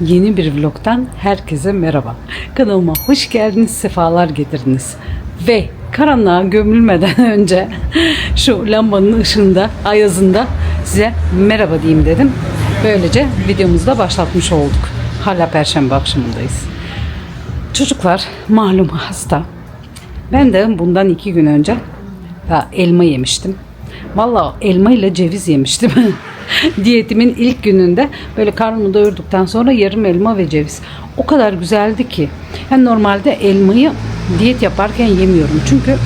Yeni bir vlogtan herkese merhaba. Kanalıma hoş geldiniz, sefalar getirdiniz. Ve karanlığa gömülmeden önce şu lambanın ışığında, ayazında size merhaba diyeyim dedim. Böylece videomuzu da başlatmış olduk. Hala perşembe akşamındayız. Çocuklar malum hasta. Ben de bundan iki gün önce elma yemiştim. Valla elma ile ceviz yemiştim. Diyetimin ilk gününde böyle karnımı doyurduktan sonra yarım elma ve ceviz. O kadar güzeldi ki. Yani normalde elmayı diyet yaparken yemiyorum. Çünkü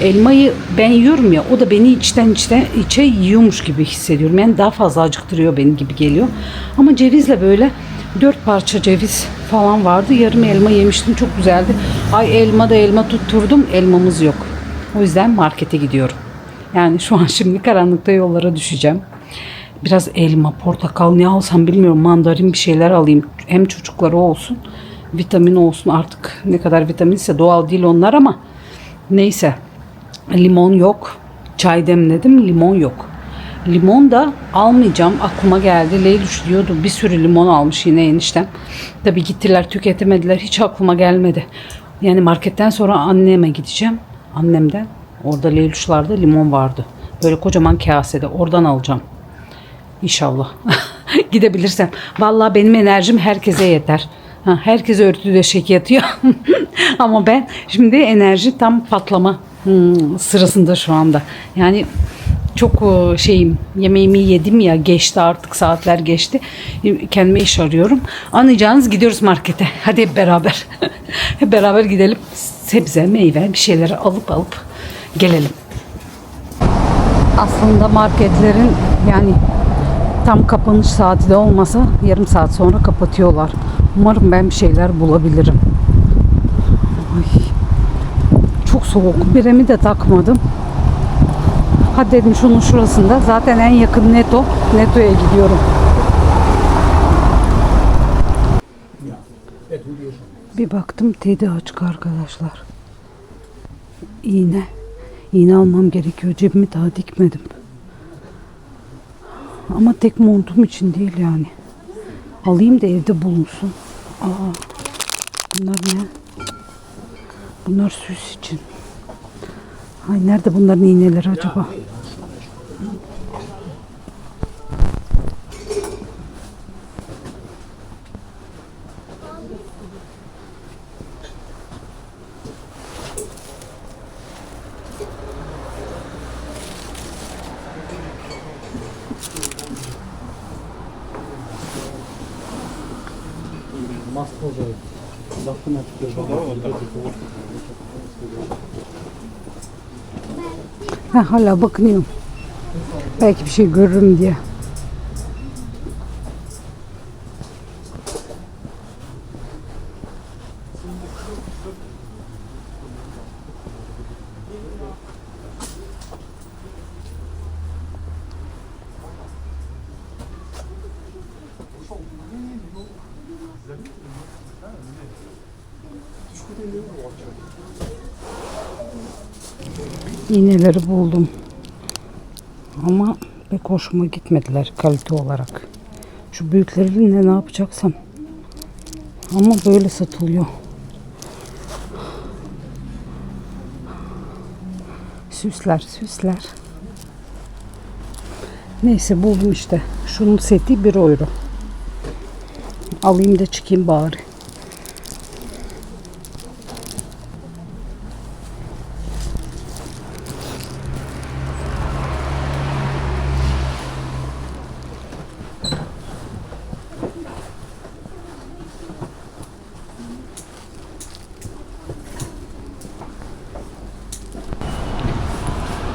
elmayı ben yiyorum ya o da beni içten içten içe yiyormuş gibi hissediyorum. Yani daha fazla acıktırıyor beni gibi geliyor. Ama cevizle böyle dört parça ceviz falan vardı. Yarım elma yemiştim. Çok güzeldi. Ay elma da elma tutturdum. Elmamız yok. O yüzden markete gidiyorum. Yani şu an şimdi karanlıkta yollara düşeceğim. Biraz elma, portakal ne alsam bilmiyorum. Mandarin bir şeyler alayım. Hem çocukları olsun. Vitamin olsun artık. Ne kadar vitaminse doğal değil onlar ama neyse. Limon yok. Çay demledim. Limon yok. Limon da almayacağım. Aklıma geldi. Leyluş diyordu. Bir sürü limon almış yine eniştem. Tabii gittiler tüketemediler. Hiç aklıma gelmedi. Yani marketten sonra anneme gideceğim. Annemden. Orada Leyluşlarda limon vardı. Böyle kocaman kasede. Oradan alacağım. İnşallah. Gidebilirsem. Vallahi benim enerjim herkese yeter. Ha, herkes örtü döşek yatıyor. Ama ben şimdi enerji tam patlama hmm, sırasında şu anda. Yani çok e, şeyim yemeğimi yedim ya geçti artık saatler geçti. Kendime iş arıyorum. Anlayacağınız gidiyoruz markete. Hadi hep beraber. hep beraber gidelim. Sebze, meyve bir şeyleri alıp alıp gelelim. Aslında marketlerin yani tam kapanış saati de olmasa yarım saat sonra kapatıyorlar. Umarım ben bir şeyler bulabilirim. Ay, çok soğuk. Biremi de takmadım. Hadi dedim şunun şurasında. Zaten en yakın Neto. Neto'ya gidiyorum. Bir baktım Teddy açık arkadaşlar. İğne. İğne almam gerekiyor. Cebimi daha dikmedim. Ama tek montum için değil yani. Alayım da evde bulunsun. Aa, bunlar ne? Bunlar süs için. Ay nerede bunların iğneleri acaba? Ha, hala bakınıyorum. Belki bir şey görürüm diye. İğneleri buldum. Ama pek hoşuma gitmediler kalite olarak. Şu büyükleriyle ne yapacaksam. Ama böyle satılıyor. Süsler, süsler. Neyse buldum işte. Şunun seti 1 euro. Alayım da çıkayım bari.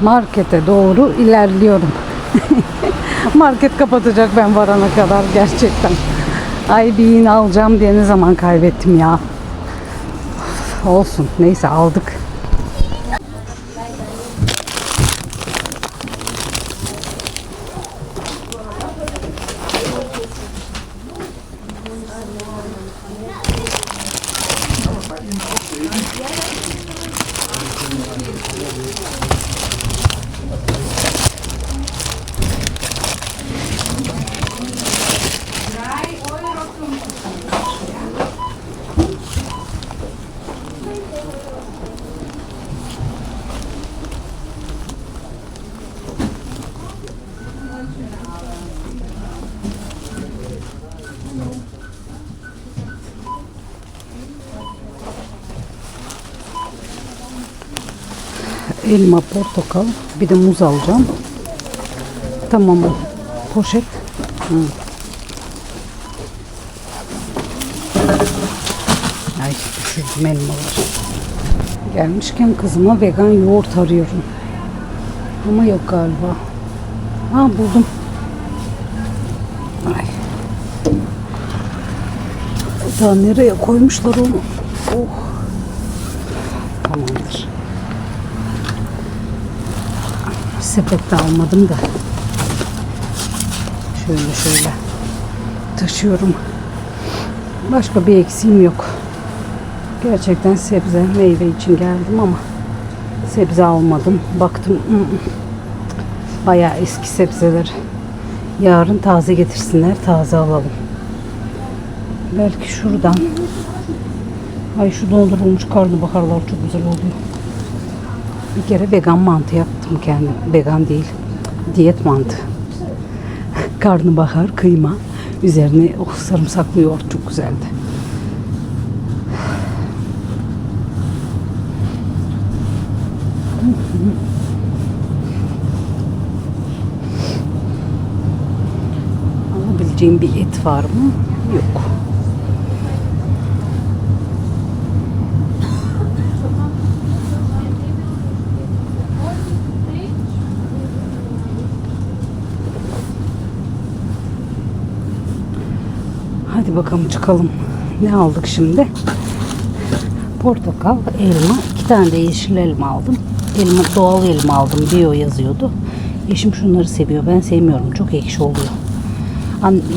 Markete doğru ilerliyorum. Market kapatacak ben varana kadar gerçekten. Ay bir iğne alacağım diye ne zaman kaybettim ya. Olsun neyse aldık. Elma, portakal, bir de muz alacağım. Tamam? Poşet. Hı. Ay düşürdüm elmaları. Gelmişken kızıma vegan yoğurt arıyorum. Ama yok galiba. Ha buldum. Ay. Daha nereye koymuşlar onu? Oh. Sepette almadım da. Şöyle şöyle taşıyorum. Başka bir eksiğim yok. Gerçekten sebze, meyve için geldim ama sebze almadım. Baktım ı. bayağı eski sebzeler. Yarın taze getirsinler, taze alalım. Belki şuradan. Ay şu dondurulmuş karnabaharlar çok güzel oluyor. Bir kere vegan mantı yaptım kendim. Vegan değil, diyet mantı. Karnabahar, kıyma, üzerine oh, sarımsaklı yoğurt çok güzeldi. Alabileceğim bir et var mı? Yok. Bakalım çıkalım. Ne aldık şimdi? Portakal, elma. iki tane de yeşil elma aldım. Elma, doğal elma aldım. Bio yazıyordu. Eşim şunları seviyor. Ben sevmiyorum. Çok ekşi oluyor.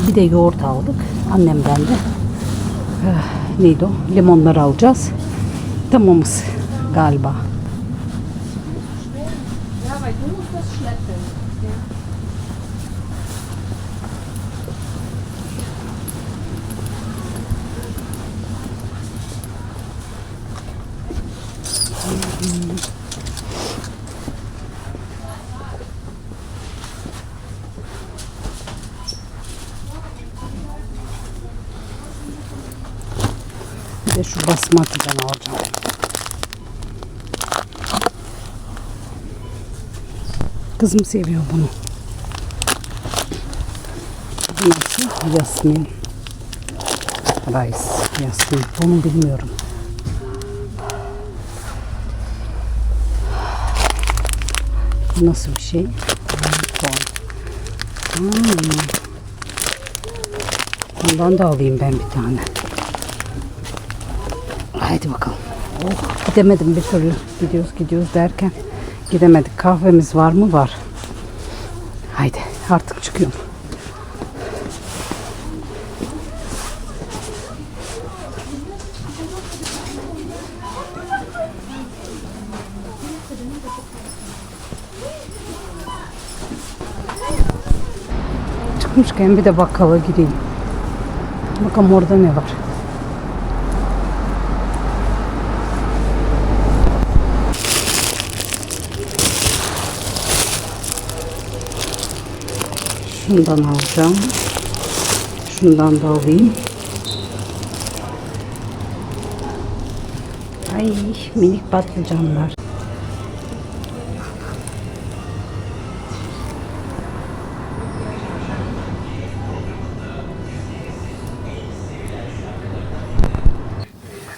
Bir de yoğurt aldık. Annemden de. Eh, neydi o? Limonlar alacağız. Tamamız galiba. De şu basmati'den alacağım. Kızım seviyor bunu. Bu nasıl? Yasmin. Rice. Yasmin. Bunu bilmiyorum. Nasıl bir şey? Hmm. Bundan da alayım ben bir tane. Haydi bakalım. Oh, gidemedim bir türlü. Gidiyoruz gidiyoruz derken gidemedik. Kahvemiz var mı? Var. Haydi artık çıkıyorum. Çıkmışken bir de bakkala gireyim. Bakalım orada ne var. Şundan alacağım. Şundan da alayım. Ay minik patlıcanlar.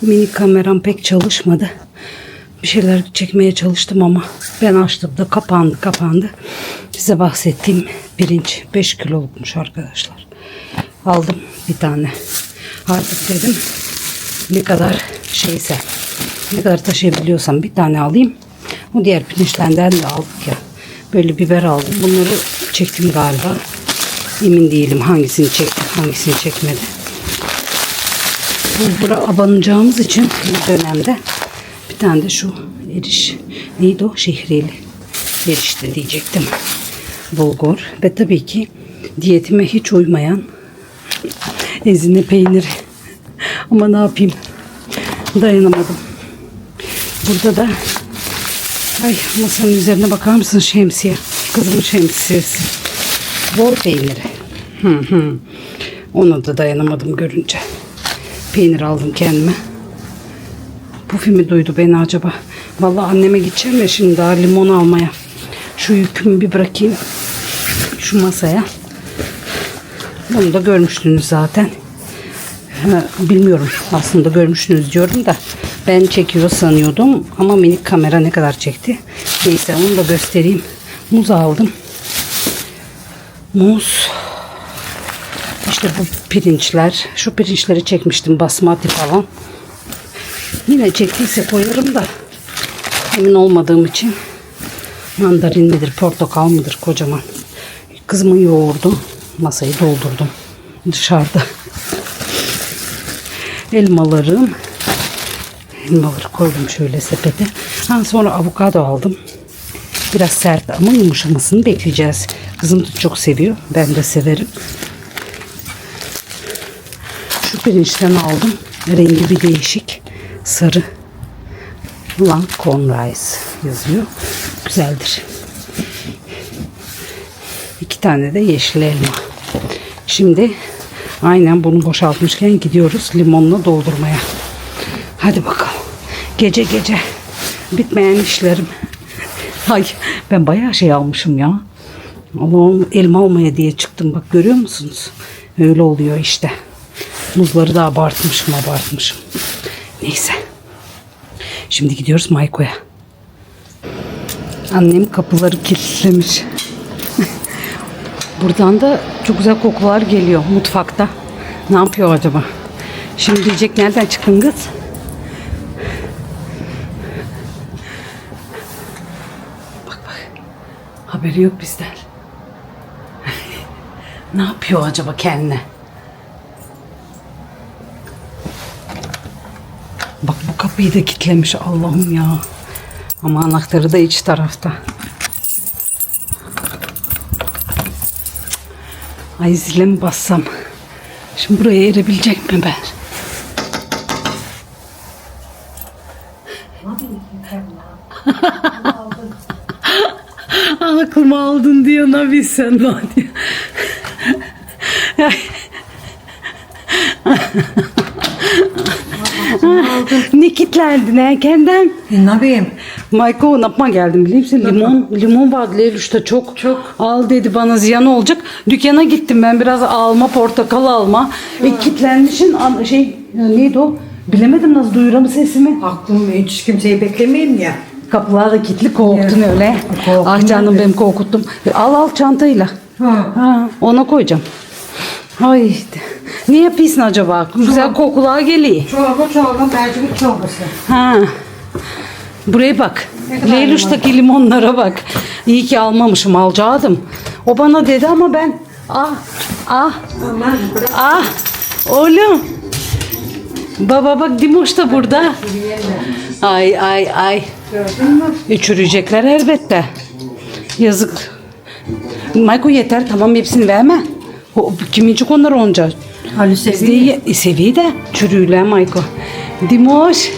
Mini kameram pek çalışmadı. Bir şeyler çekmeye çalıştım ama ben açtığımda kapandı kapandı. Size bahsettiğim pirinç 5 kilolukmuş arkadaşlar. Aldım bir tane. Artık dedim ne kadar şeyse ne kadar taşıyabiliyorsam bir tane alayım. O diğer pirinçlerden de aldık ya. Böyle biber aldım. Bunları çektim galiba. Emin değilim hangisini çekti hangisini çekmedi bulgura abanacağımız için bu dönemde tane de şu eriş. Neydi o? Şehriyeli erişte diyecektim bulgur ve tabii ki diyetime hiç uymayan ezine peyniri ama ne yapayım? Dayanamadım. Burada da ay masanın üzerine bakar mısın şemsiye? Kızımın şemsiyesi. Bol peyniri. Hı hı. Ona da dayanamadım görünce. Peynir aldım kendime. Bu filmi duydu beni acaba. Vallahi anneme gideceğim ya şimdi daha limon almaya. Şu yükümü bir bırakayım. Şu masaya. Bunu da görmüştünüz zaten. Bilmiyorum aslında görmüşsünüz diyorum da ben çekiyor sanıyordum ama minik kamera ne kadar çekti. Neyse onu da göstereyim. Muz aldım. Muz. İşte bu pirinçler. Şu pirinçleri çekmiştim basmati falan. Yine çektiyse koyarım da emin olmadığım için mandalin midir, portakal mıdır kocaman. Kızımın yoğurdu. Masayı doldurdum. Dışarıda. Elmalarım. Elmaları koydum şöyle sepete. Ha, sonra avokado aldım. Biraz sert ama yumuşamasını bekleyeceğiz. Kızım çok seviyor. Ben de severim. Şu pirinçten aldım. Rengi bir değişik. Sarı. Long corn rice yazıyor. Güzeldir. İki tane de yeşil elma. Şimdi aynen bunu boşaltmışken gidiyoruz limonla doldurmaya. Hadi bakalım. Gece gece bitmeyen işlerim. Ay ben bayağı şey almışım ya. Allah'ım elma almaya diye çıktım. Bak görüyor musunuz? Öyle oluyor işte. Muzları da abartmışım abartmışım. Neyse. Şimdi gidiyoruz Mayko'ya. Annem kapıları kilitlemiş. Buradan da çok güzel kokular geliyor mutfakta. Ne yapıyor acaba? Şimdi diyecek nereden çıktın kız? Bak bak. Haberi yok bizden. ne yapıyor acaba kendine? Bak bu kapıyı da kilitlemiş Allah'ım ya. Ama anahtarı da iç tarafta. Ay zile mi bassam? Şimdi buraya erebilecek mi ben? Aklıma aldın diyor Nabi sen ne kilitlendin ha kendin? E, ne yapayım? Mayko ne yapma geldim biliyor musun? Limon, limon vardı Leylüş'te çok. Çok. Al dedi bana ziyan olacak. Dükkana gittim ben biraz alma, portakal alma. E, kilitlenmişin an- şey e, neydi o? Bilemedim nasıl duyuramı sesimi. Aklım hiç kimseyi beklemeyeyim ya. Kapılar da kilitli korktun öyle. Korktum ah canım benim korkuttum. E, Al al çantayla. Ha. Ha, ona koyacağım. Ay ne yapıyorsun acaba? Güzel kokular geliyor. Çorba çorba mercimek çorbası. Ha. Buraya bak. Leylüş'teki limonlara bak. İyi ki almamışım alacaktım. O bana dedi ama ben ah ah ah oğlum. Baba bak Dimoş da burada. Ay ay ay. çürüyecekler elbette. Yazık. Mayko yeter tamam hepsini verme. O, kimincik onlar onca. Ali seviye. seviye de çürüyle Mayko. Dimoş.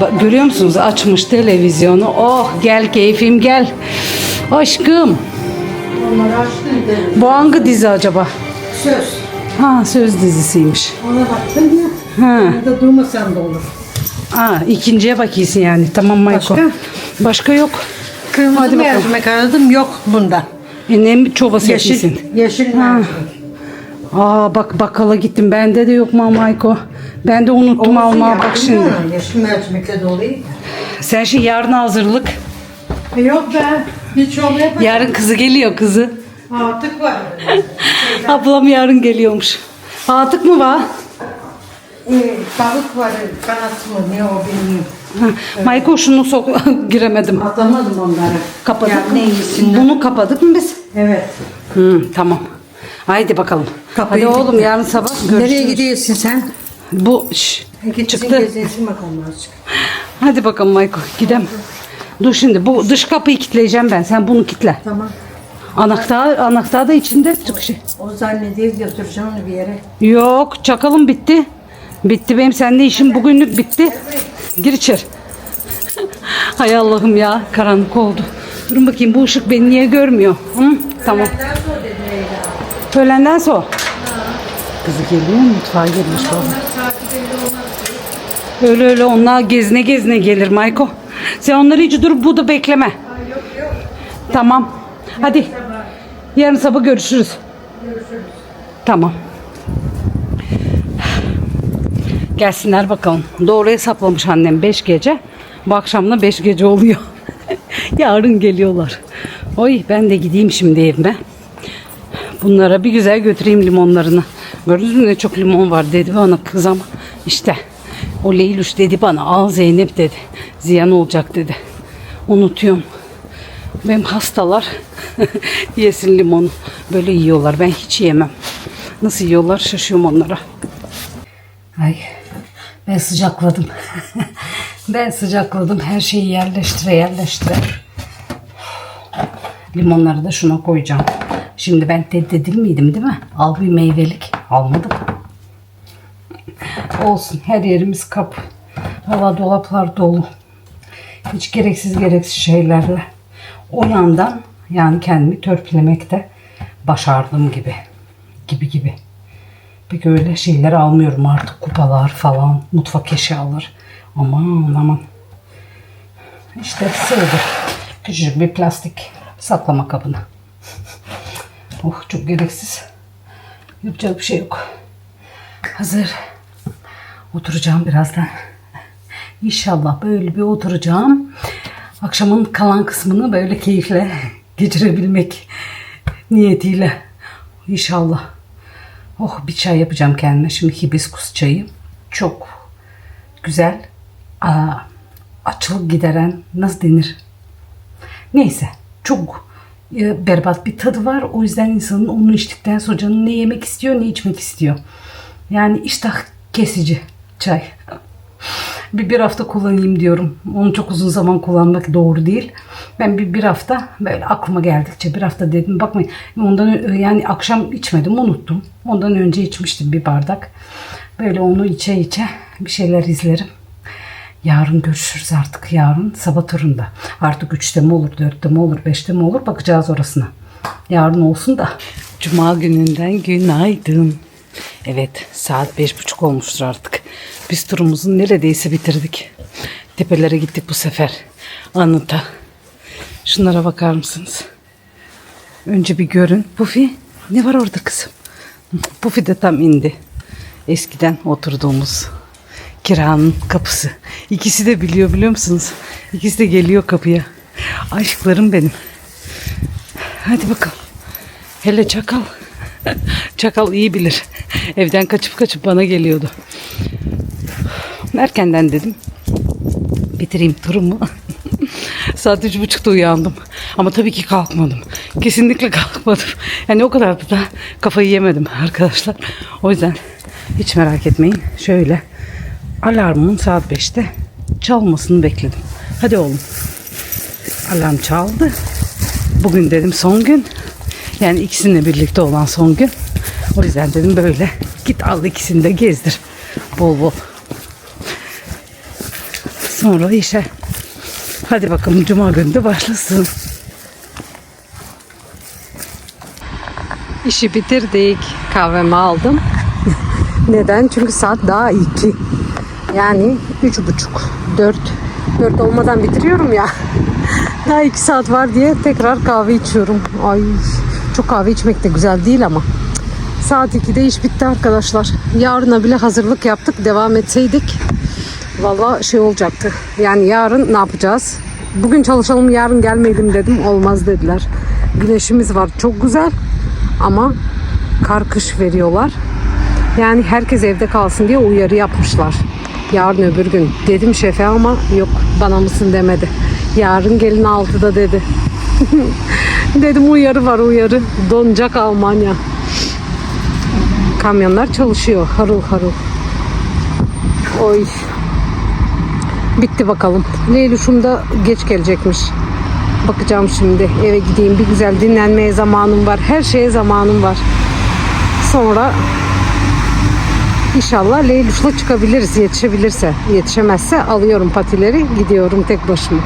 Bak, görüyor musunuz açmış televizyonu. Oh gel keyfim gel. Aşkım. Onları açtıydı. Bu hangi dizi acaba? Söz. Ha söz dizisiymiş. Ona baktın ya. Ha. Burada durmasan da olur. Aa, ikinciye bakıyorsun yani. Tamam Mayko. Başka? Başka yok. Kırmızı mercimek aradım yok bunda. E, ne çorbası Yeşil, yapıyorsun? yeşil mercimek. Aa bak bakkala gittim. Bende de yok mu Mayko? Ben de unuttum almaya ya, bak şimdi. Yeşil mercimekle dolayı. Sen şimdi yarın hazırlık. E yok be. Bir çorba yapacağım. Yarın kızı geliyor kızı. Artık var. Ablam yarın geliyormuş. Atık mı var? e, balık var. Kanat mı ne o bilmiyorum. Mayko şunu sok giremedim. Atamadım onları. Kapadık Ya, mı? Bunu kapadık mı biz? Evet. Hı, tamam. Haydi bakalım. Kapıyı Hadi oğlum yarın sabah görüşürüz. Nereye gidiyorsun sen? Bu şş, Gitsin çıktı. gezinsin bakalım azıcık. Hadi bakalım Mayko gidelim. Dur şimdi bu dış kapıyı kilitleyeceğim ben. Sen bunu kilitle. Tamam. Anahtar, anahtar da içinde. Çıkışı. O zannediyor götüreceğim onu bir yere. Yok çakalım bitti. Bitti benim seninle işim bugünlük bitti. Gir içeri. Hay Allah'ım ya karanlık oldu. Durun bakayım bu ışık beni niye görmüyor? Hı? Tamam. Öğlenden sonra. kızı geliyor mutfağa girmiş baba. Öyle öyle onlar gezine gezine gelir Mayko. Sen onları hiç durup burada bekleme. Tamam. Hadi. Yarın sabah görüşürüz. Tamam. Gelsinler bakalım. Doğru hesaplamış annem 5 gece. Bu akşam da 5 gece oluyor. Yarın geliyorlar. Oy ben de gideyim şimdi evime. Bunlara bir güzel götüreyim limonlarını. Gördünüz mü ne çok limon var dedi bana kız ama işte o Leyluş dedi bana al Zeynep dedi. Ziyan olacak dedi. Unutuyorum. Benim hastalar yesin limonu. Böyle yiyorlar. Ben hiç yemem. Nasıl yiyorlar şaşıyorum onlara. Ay ben sıcakladım. ben sıcakladım. Her şeyi yerleştire yerleştire. Limonları da şuna koyacağım. Şimdi ben tehdit miydim değil mi? Al bir meyvelik. Almadım. Olsun. Her yerimiz kap. Hava dolaplar dolu. Hiç gereksiz gereksiz şeylerle. O yandan yani kendimi törpülemekte başardım gibi. Gibi gibi. Pek öyle şeyler almıyorum artık. Kupalar falan, mutfak eşyaları. Aman aman. İşte sığdı. Küçücük bir plastik saklama kabına. Oh çok gereksiz. Yapacak bir şey yok. Hazır. Oturacağım birazdan. İnşallah böyle bir oturacağım. Akşamın kalan kısmını böyle keyifle geçirebilmek niyetiyle. İnşallah. Oh bir çay yapacağım kendime. Şimdi hibiskus çayı. Çok güzel. Aa, açılık gideren nasıl denir? Neyse çok e, berbat bir tadı var. O yüzden insanın onu içtikten sonra canı ne yemek istiyor ne içmek istiyor. Yani iştah kesici çay. Bir, bir hafta kullanayım diyorum. Onu çok uzun zaman kullanmak doğru değil. Ben bir, bir hafta böyle aklıma geldikçe bir hafta dedim bakmayın. Ondan yani akşam içmedim unuttum. Ondan önce içmiştim bir bardak. Böyle onu içe içe bir şeyler izlerim. Yarın görüşürüz artık yarın sabah turunda. Artık 3'te mi olur, 4'te mi olur, 5'te mi olur bakacağız orasına. Yarın olsun da. Cuma gününden günaydın. Evet saat beş buçuk olmuştur artık. Biz turumuzu neredeyse bitirdik. Tepelere gittik bu sefer. Anıta. Şunlara bakar mısınız? Önce bir görün. Pufi ne var orada kızım? Pufi de tam indi. Eskiden oturduğumuz kiranın kapısı. İkisi de biliyor biliyor musunuz? İkisi de geliyor kapıya. Aşklarım benim. Hadi bakalım. Hele çakal. çakal iyi bilir. Evden kaçıp kaçıp bana geliyordu. Erkenden dedim. Bitireyim turumu. Saat üç buçukta uyandım. Ama tabii ki kalkmadım. Kesinlikle kalkmadım. Yani o kadar da kafayı yemedim arkadaşlar. O yüzden hiç merak etmeyin. Şöyle alarmın saat 5'te çalmasını bekledim. Hadi oğlum. Alarm çaldı. Bugün dedim son gün. Yani ikisininle birlikte olan son gün. O yüzden dedim böyle git al ikisini de gezdir. Bol bol. Sonra işe. Hadi bakalım cuma günü de başlasın. İşi bitirdik. Kahvemi aldım. Neden? Çünkü saat daha iki. Yani üç buçuk, dört. Dört olmadan bitiriyorum ya. Daha iki saat var diye tekrar kahve içiyorum. Ay çok kahve içmek de güzel değil ama. Saat 2'de iş bitti arkadaşlar. Yarına bile hazırlık yaptık. Devam etseydik valla şey olacaktı. Yani yarın ne yapacağız? Bugün çalışalım yarın gelmeyelim dedim. Olmaz dediler. Güneşimiz var çok güzel ama kar kış veriyorlar. Yani herkes evde kalsın diye uyarı yapmışlar. Yarın öbür gün. Dedim şefe ama yok bana mısın demedi. Yarın gelin 6'da dedi. Dedim uyarı var uyarı. Donacak Almanya. Kamyonlar çalışıyor harıl harıl. Oy. Bitti bakalım. Leylüş'üm da geç gelecekmiş. Bakacağım şimdi. Eve gideyim. Bir güzel dinlenmeye zamanım var. Her şeye zamanım var. Sonra İnşallah Leylüş'le çıkabiliriz yetişebilirse. Yetişemezse alıyorum patileri gidiyorum tek başıma.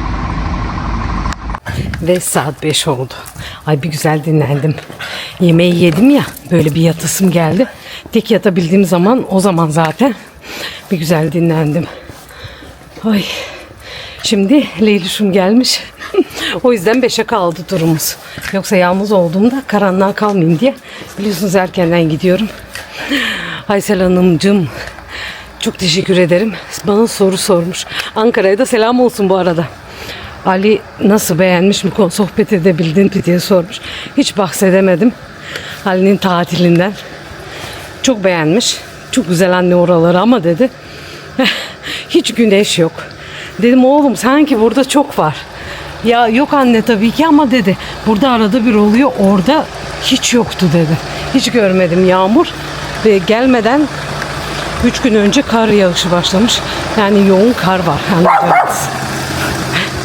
Ve saat 5 oldu. Ay bir güzel dinlendim. Yemeği yedim ya böyle bir yatasım geldi. tek yatabildiğim zaman o zaman zaten bir güzel dinlendim. Ay. Şimdi Leylüş'üm gelmiş. o yüzden 5'e kaldı durumumuz. Yoksa yalnız olduğumda karanlığa kalmayayım diye biliyorsunuz erkenden gidiyorum. Aysel Hanımcığım çok teşekkür ederim. Bana soru sormuş. Ankara'ya da selam olsun bu arada. Ali nasıl beğenmiş mi sohbet edebildin diye sormuş. Hiç bahsedemedim. Ali'nin tatilinden. Çok beğenmiş. Çok güzel anne oraları ama dedi. Hiç güneş yok. Dedim oğlum sanki burada çok var. Ya yok anne tabii ki ama dedi. Burada arada bir oluyor. Orada hiç yoktu dedi. Hiç görmedim yağmur. Ve gelmeden 3 gün önce kar yağışı başlamış. Yani yoğun kar var anlayacağınız.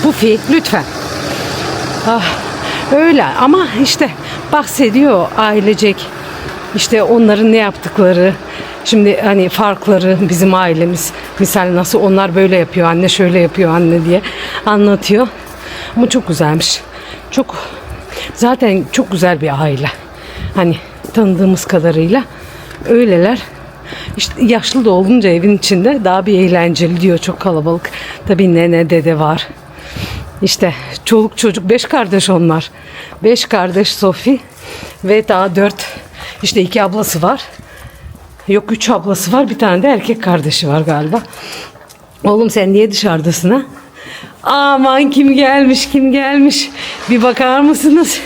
Bufi lütfen. Ah, öyle ama işte bahsediyor ailecek. İşte onların ne yaptıkları. Şimdi hani farkları bizim ailemiz. Misal nasıl onlar böyle yapıyor anne şöyle yapıyor anne diye anlatıyor. Ama çok güzelmiş. Çok zaten çok güzel bir aile. Hani tanıdığımız kadarıyla öyleler. İşte yaşlı da olunca evin içinde daha bir eğlenceli diyor çok kalabalık. Tabii nene dede var. İşte çoluk çocuk beş kardeş onlar. Beş kardeş Sofi ve daha dört işte iki ablası var. Yok üç ablası var bir tane de erkek kardeşi var galiba. Oğlum sen niye dışarıdasın ha? Aman kim gelmiş kim gelmiş. Bir bakar mısınız?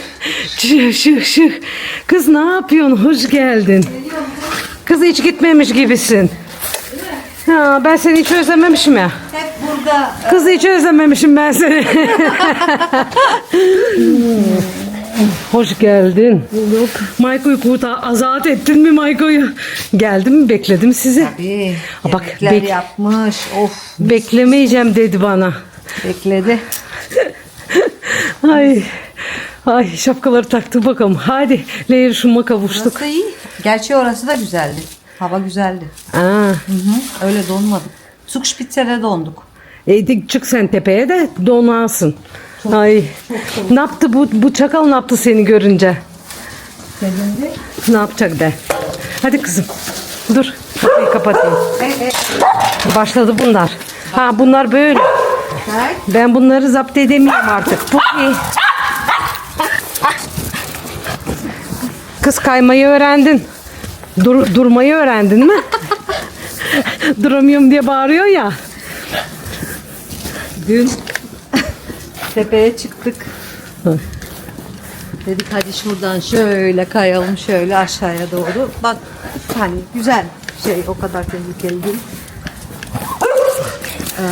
Şık şık şık. Kız ne yapıyorsun? Hoş geldin. Kız hiç gitmemiş gibisin. Ha, ben seni hiç özlememişim ya. Hep burada Kız hiç özlememişim ben seni. Hoş geldin. Bulduk. Mayko'yu kurtar, azat ettin mi Mayko'yu? Geldim mi bekledim sizi. bir Ha, bak, bek- yapmış. Of Beklemeyeceğim dedi bana. bekledi. Ay. Ay şapkaları taktı bakalım. Hadi Leyla şuma kavuştuk. Burası iyi. Gerçi orası da güzeldi. Hava güzeldi. Aa, Hı hı. Öyle donmadık. Zugspitzer'e donduk. E, çık sen tepeye de donasın. Ay. Ne yaptı bu bu çakal ne yaptı seni görünce? Sevindi. Ne yapacak de. Hadi kızım. Dur. Kapıyı kapatayım. Başladı bunlar. Ha bunlar böyle. Ben bunları zapt edemiyorum artık. Çok iyi. Kız kaymayı öğrendin. Dur, durmayı öğrendin mi? Duramıyorum diye bağırıyor ya. Dün tepeye çıktık. Dedik hadi şuradan şöyle kayalım şöyle aşağıya doğru. Bak hani güzel şey o kadar tehlikeli değil. Ee,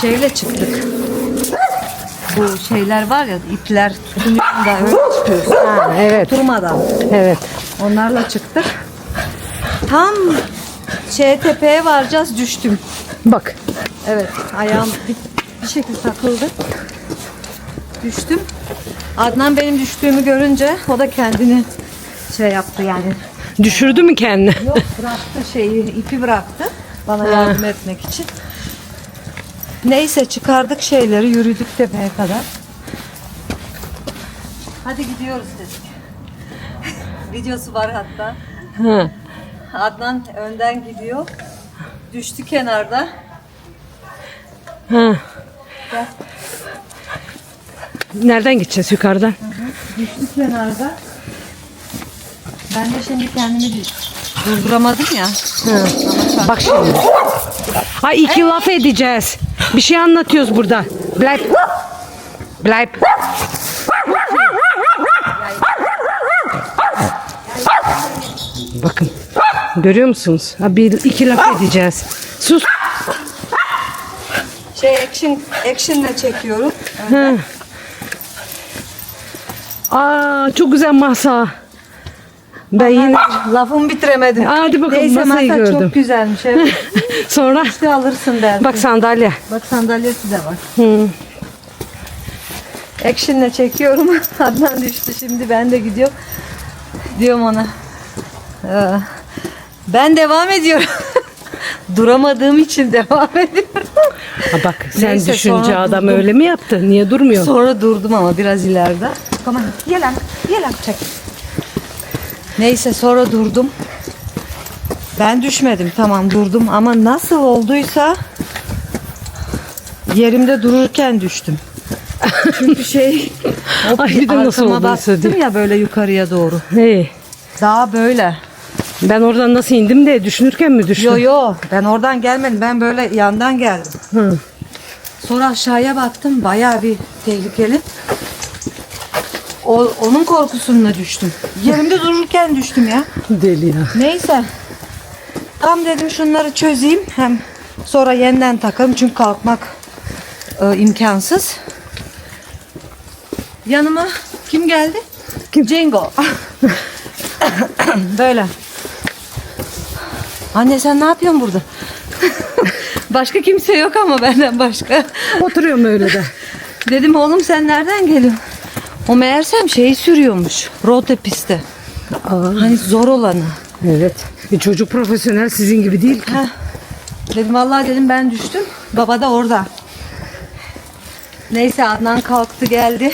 şeyle çıktık. Bu şeyler var ya ipler tutunuyor da öyle çıkıyorsun. Ha, evet. Durmadan. Evet. Onlarla çıktık. Tam şey tepeye varacağız düştüm. Bak. Evet ayağım bir, şekilde takıldı. Düştüm. Adnan benim düştüğümü görünce o da kendini şey yaptı yani. Düşürdü mü kendini? Yok bıraktı şeyi ipi bıraktı bana yardım etmek için. Neyse çıkardık şeyleri yürüdük tepeye kadar. Hadi gidiyoruz dedik. Videosu var hatta. Ha. Adnan önden gidiyor. Düştü kenarda. Ha. Gel. Nereden gideceğiz yukarıdan? Düştü kenarda. Ben de şimdi kendimi durduramadım ya. Bak şimdi. Ay iki laf edeceğiz. Bir şey anlatıyoruz burada. Bleib. Bleib. Bakın. Görüyor musunuz? Ha, bir iki laf edeceğiz. Sus. Şey action action'la çekiyorum. Ha. Aa çok güzel masa. Ben yine Lafımı bitiremedim. Hadi bakalım, Neyse masayı masa gördüm. çok güzelmiş. Evet. sonra İşte alırsın derdim. bak sandalye. Bak sandalyesi de var. Hı. Action'la çekiyorum. Adnan düştü şimdi ben de gidiyorum. Diyorum ona. "Ee, Ben devam ediyorum. Duramadığım için devam ediyorum. Ha bak sen Neyse, düşünce sonra adam durdum. öyle mi yaptı? Niye durmuyor? Sonra durdum ama biraz ileride. Tamam. Gel lan. Gel lan çek. Neyse sonra durdum. Ben düşmedim tamam durdum ama nasıl olduysa yerimde dururken düştüm. Çünkü şey hop Ay, bir de nasıl arkama olduysa baktım diyor. ya böyle yukarıya doğru. Hey, Daha böyle. Ben oradan nasıl indim de düşünürken mi düştüm? Yo yo ben oradan gelmedim ben böyle yandan geldim. Hı. Sonra aşağıya baktım bayağı bir tehlikeli. O, onun korkusunla düştüm. Yerimde dururken düştüm ya. Deli ya. Neyse. Tam dedim şunları çözeyim. Hem sonra yeniden takarım çünkü kalkmak e, imkansız. Yanıma kim geldi? Kim? Cengo. Böyle. Anne sen ne yapıyorsun burada? başka kimse yok ama benden başka. Oturuyorum öyle de. Dedim oğlum sen nereden geliyorsun? O meğersem şeyi sürüyormuş. Rote pistte. Aa, Hani zor olanı. evet. E, çocuk profesyonel sizin gibi değil ki. Heh. Dedim vallahi dedim ben düştüm. Baba da orada. Neyse Adnan kalktı geldi.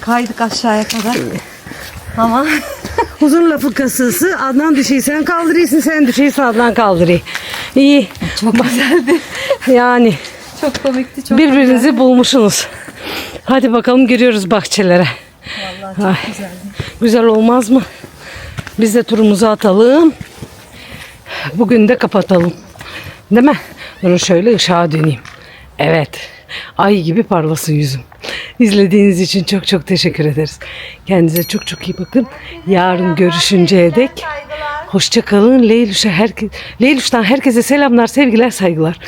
Kaydık aşağıya kadar. Ama Uzun lafı kasası. Adnan düşeyi sen kaldırıyorsun, sen düşeyi Adnan kaldırıyor. İyi. çok güzeldi. Yani Çok komikti. Çok birbirinizi bulmuşsunuz. Hadi bakalım giriyoruz bahçelere. Vallahi çok Ay. güzeldi. Güzel olmaz mı? Biz de turumuzu atalım. Bugün de kapatalım. Değil mi? Bunu şöyle ışığa döneyim. Evet. Ay gibi parlasın yüzüm. İzlediğiniz için çok çok teşekkür ederiz. Kendinize çok çok iyi bakın. Yarın görüşünceye dek hoşça kalın. Leylüş'e herke Leylüş'ten herkese selamlar, sevgiler, saygılar.